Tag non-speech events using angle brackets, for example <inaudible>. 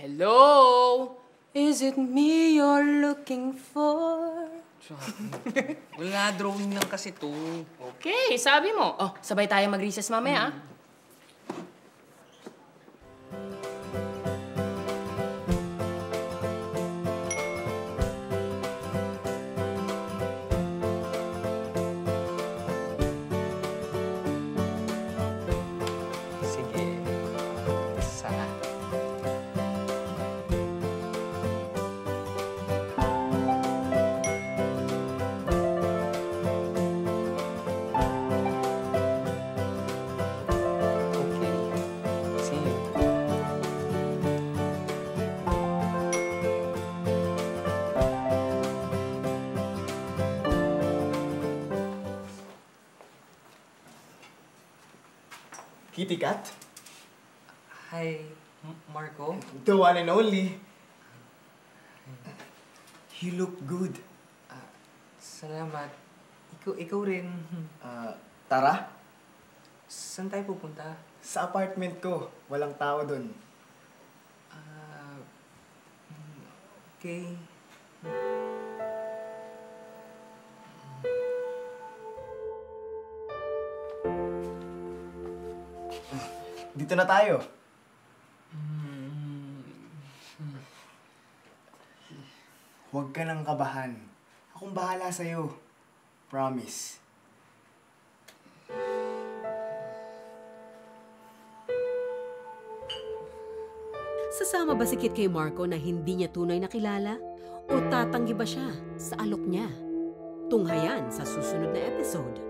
Hello? Is it me you're looking for? <laughs> Wala, drawing lang kasi to. Okay, sabi mo. Oh, sabay tayo mag-recess mamaya, ah. Kitty Cat? Hi, Marco. The one and only. You look good. Salamat. Ikaw, ikaw rin. Ah, tara, Saan tayo pupunta? sa apartment ko. Walang tao dun. Ah, mm, okay. Dito na tayo. Huwag ka nang kabahan. Akong bahala sa'yo. Promise. Sasama ba si Kit kay Marco na hindi niya tunay na kilala? O tatanggi ba siya sa alok niya? Tunghayan sa susunod na episode.